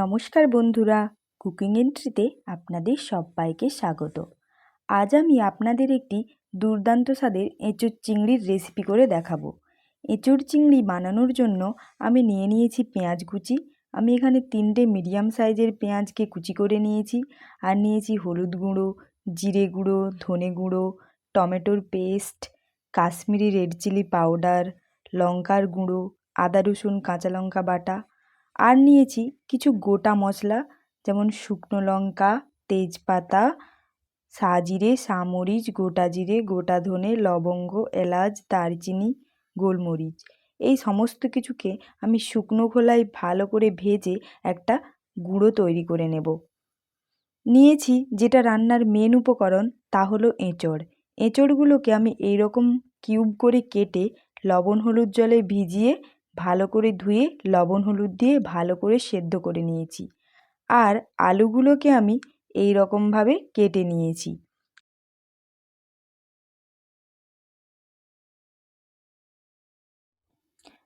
নমস্কার বন্ধুরা, কুকিং এন্ট্রিতে আপনাদের সবাইকে স্বাগত। আজ আমি আপনাদের একটি দুর্দান্ত স্বাদের এঁচোড় চিংড়ির রেসিপি করে দেখাবো। এঁচোড় চিংড়ি বানানোর জন্য আমি নিয়ে নিয়েছি পেঁয়াজ কুচি, আমি এখানে তিনটে মিডিয়াম সাইজের পেঁয়াজকে কুচি করে নিয়েছি, আর নিয়েছি হলুদ গুঁড়ো, জিরে গুঁড়ো, ধনে গুঁড়ো, টমেটোর paste Kashmiri red chilli powder লঙ্কার গুঁড়ো, আদা রসুন, কাঁচা লঙ্কা বাটা আর নিয়েছি কিছু গোটা মশলা, যেমন শুকনো লঙ্কা, তেজপাতা, সাজিরে সামরিচ, গোটা জিরে, গোটা ধনে, লবঙ্গ, এলাচ, দারচিনি, গোলমরিচ। এই সমস্ত কিছুকে আমি শুকনো খোলায় ভালো করে ভেজে একটা গুঁড়ো তৈরি করে নেব। নিয়েছি যেটা রান্নার মেন উপকরণ, তা হলো এঁচড়। এঁচড়গুলোকে আমি এইরকম কিউব করে কেটে লবণ হলুদ জলে ভিজিয়ে ভালো করে ধুয়ে লবণ হলুদ দিয়ে ভালো করে সেদ্ধ করে নিয়েছি। আর আলুগুলোকে আমি এই রকমভাবে কেটে নিয়েছি।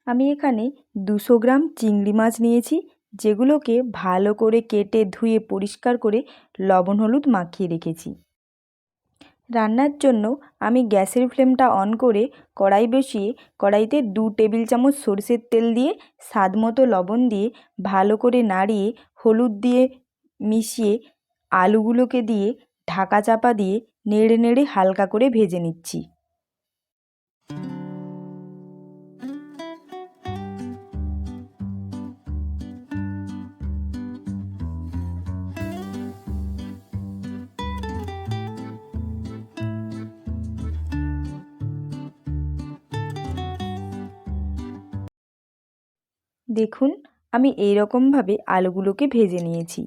আমি এখানে দুশো গ্রাম চিংড়ি মাছ নিয়েছি, যেগুলোকে ভালো করে কেটে ধুয়ে পরিষ্কার করে লবণ হলুদ মাখিয়ে রেখেছি। রান্নার জন্য আমি গ্যাসের ফ্লেমটা অন করে কড়াই বসিয়ে কড়াইতে দু টেবিল চামচ সরষের তেল দিয়ে স্বাদ মতো লবণ দিয়ে ভালো করে নাড়িয়ে, হলুদ দিয়ে মিশিয়ে আলুগুলোকে দিয়ে ঢাকা চাপা দিয়ে নেড়ে নেড়ে হালকা করে ভেজে নিচ্ছি। দেখুন, আমি এই রকমভাবে আলুগুলোকে ভেজে নিয়েছি।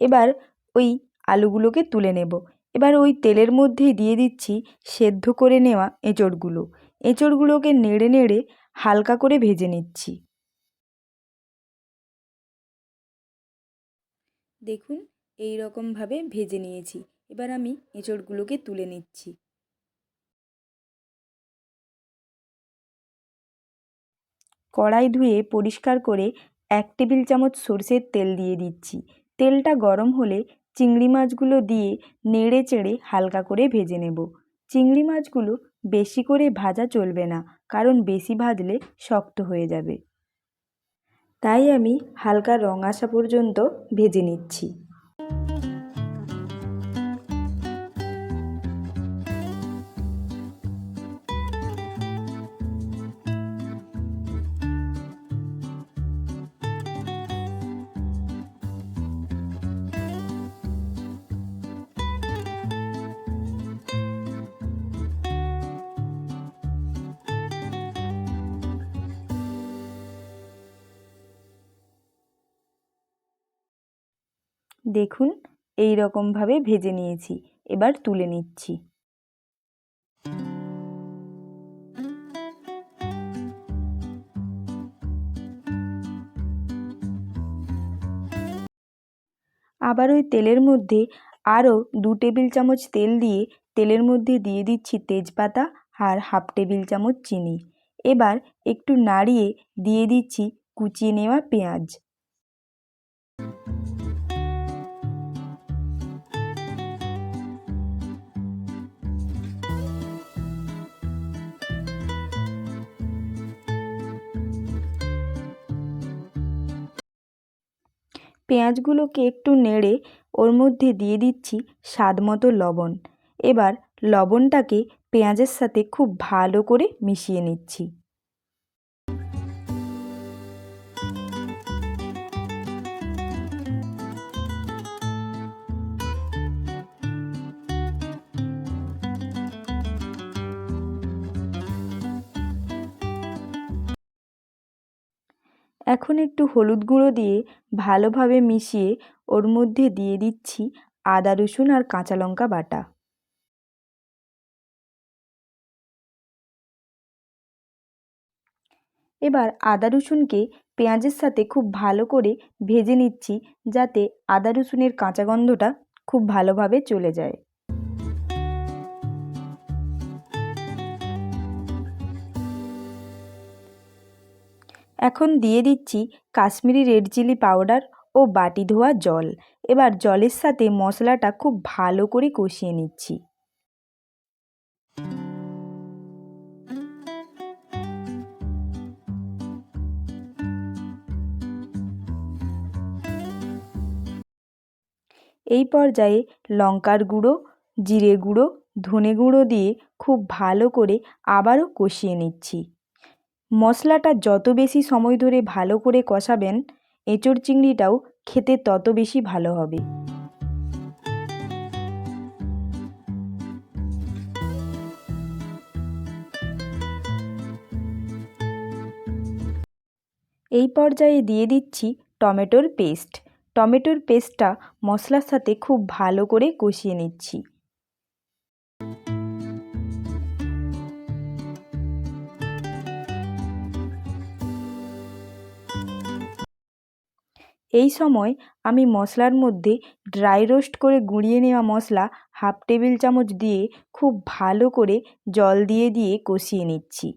এবার ওই আলুগুলোকে তুলে নেব। এবার ওই তেলের মধ্যে দিয়ে দিচ্ছি সেদ্ধ করে নেওয়া এঁচড়গুলো। এঁচড়গুলোকে নেড়ে নেড়ে হালকা করে ভেজে নিচ্ছি। দেখুন এই রকমভাবে ভেজে নিয়েছি। এবার আমি এঁচড়গুলোকে তুলে নিচ্ছি। কড়াই ধুয়ে পরিষ্কার করে এক টেবিল চামচ সরষের তেল দিয়ে দিচ্ছি। তেলটা গরম হলে চিংড়ি মাছগুলো দিয়ে নেড়ে চেড়ে হালকা করে ভেজে নেব। চিংড়ি মাছগুলো বেশি করে ভাজা চলবে না, কারণ বেশি ভাজলে শক্ত হয়ে যাবে। তাই আমি হালকা রং আসা পর্যন্ত ভেজে নিচ্ছি। দেখুন, এই রকমভাবে ভেজে নিয়েছি, এবার তুলে নিচ্ছি। আবার ওই তেলের মধ্যে আরও দু টেবিল চামচ তেল দিয়ে, তেলের মধ্যে দিয়ে দিচ্ছি তেজপাতা আর হাফ টেবিল চামচ চিনি। এবার একটু নাড়িয়ে দিয়ে দিচ্ছি কুচিয়ে নেওয়া পেঁয়াজ। পেঁয়াজগুলোকে একটু নেড়ে ওর মধ্যে দিয়ে দিচ্ছি স্বাদ মতো লবণ। এবার লবণটাকে পেঁয়াজের সাথে খুব ভালো করে মিশিয়ে নিচ্ছি। এখন একটু হলুদ গুঁড়ো দিয়ে ভালোভাবে মিশিয়ে ওর মধ্যে দিয়ে দিচ্ছি আদা, রসুন আর কাঁচা লঙ্কা বাটা। এবার আদা, রসুনকে পেঁয়াজের সাথে খুব ভালো করে ভেজে নিচ্ছি যাতে আদা, রসুনের কাঁচা গন্ধটা খুব ভালোভাবে চলে যায়। এখন দিয়ে দিচ্ছি কাশ্মীরি রেড চিলি পাউডার ও বাটি ধোয়া জল। এবার জলের সাথে মশলাটা খুব ভালো করে কষিয়ে নিচ্ছি। এই পর্যায়ে লঙ্কার গুঁড়ো, জিরে গুঁড়ো, ধনে গুঁড়ো দিয়ে খুব ভালো করে আবারও কষিয়ে নিচ্ছি। মশলাটা যত বেশি সময় ধরে ভালো করে কষাবেন, এঁচোড় চিংড়িটাও খেতে তত বেশি ভালো হবে। এই পর্যায়ে দিয়ে দিচ্ছি টমেটোর পেস্ট। টমেটোর পেস্টটা মশলার সাথে খুব ভালো করে কষিয়ে নিচ্ছি। এই সময় আমি মশলার মধ্যে ড্রাই রোস্ট করে গুঁড়িয়ে নেওয়া মশলা হাফ টেবিল চামচ দিয়ে খুব ভালো করে জল দিয়ে দিয়ে কষিয়ে নিচ্ছি।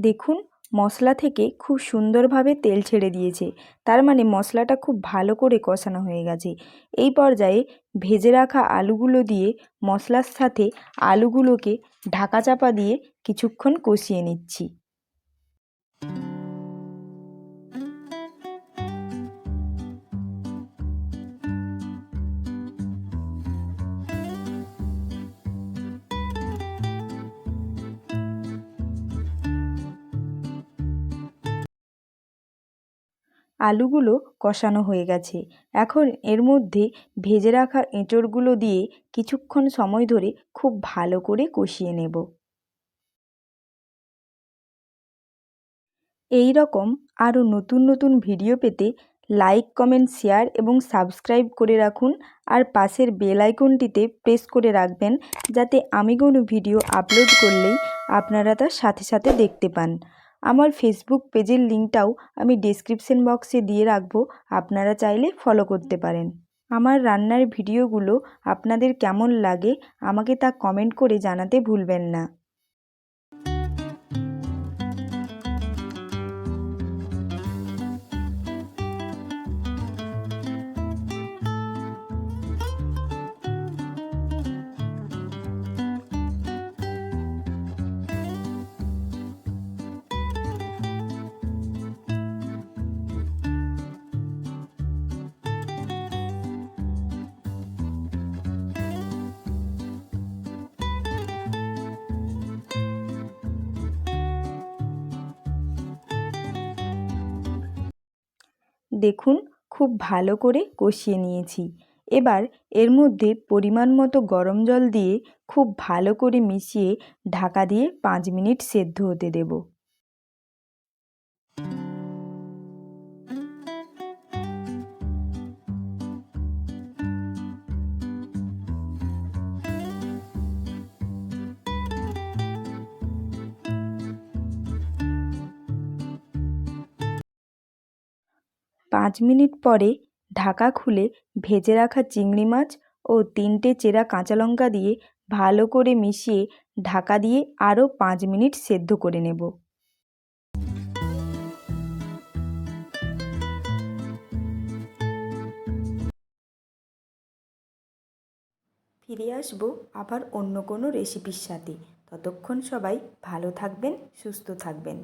দেখুন, মশলা থেকে খুব সুন্দরভাবে তেল ছেড়ে দিয়েছে। তার মানে মশলাটা খুব ভালো করে কষানো হয়ে গেছে। এই পর্যায়ে ভেজে রাখা আলুগুলো দিয়ে মশলার সাথে আলুগুলোকে ঢাকা চাপা দিয়ে কিছুক্ষণ কষিয়ে নিচ্ছি। আলুগুলো কষানো হয়ে গেছে। এখন এর মধ্যে ভেজে রাখা এঁচোড়গুলো দিয়ে কিছুক্ষণ সময় ধরে খুব ভালো করে কষিয়ে নেব। এই রকম আরও নতুন নতুন ভিডিও পেতে লাইক, কমেন্ট, শেয়ার এবং সাবস্ক্রাইব করে রাখুন আর পাশের বেল আইকনটিতে প্রেস করে রাখবেন যাতে আমি কোনো ভিডিও আপলোড করলেই আপনারা তার সাথে সাথে দেখতে পান। আমার ফেসবুক পেজের লিঙ্কটাও আমি ডিসক্রিপশন বক্সে দিয়ে রাখব, আপনারা চাইলে ফলো করতে পারেন। আমার রান্নার ভিডিওগুলো আপনাদের কেমন লাগে, আমাকে তা কমেন্ট করে জানাতে ভুলবেন না। দেখুন, খুব ভালো করে কষিয়ে নিয়েছি। এবার এর মধ্যে পরিমাণ মতো গরম জল দিয়ে খুব ভালো করে মিশিয়ে ঢাকা দিয়ে পাঁচ মিনিট সেদ্ধ হতে দেব। পাঁচ মিনিট পরে ঢাকা খুলে ভেজে রাখা চিংড়ি মাছ ও তিনটে চেরা কাঁচা লঙ্কা দিয়ে ভালো করে মিশিয়ে ঢাকা দিয়ে আরও পাঁচ মিনিট সেদ্ধ করে নেব। ফিরে আসব আবার অন্য কোনো রেসিপির সাথে। ততক্ষণ সবাই ভালো থাকবেন, সুস্থ থাকবেন।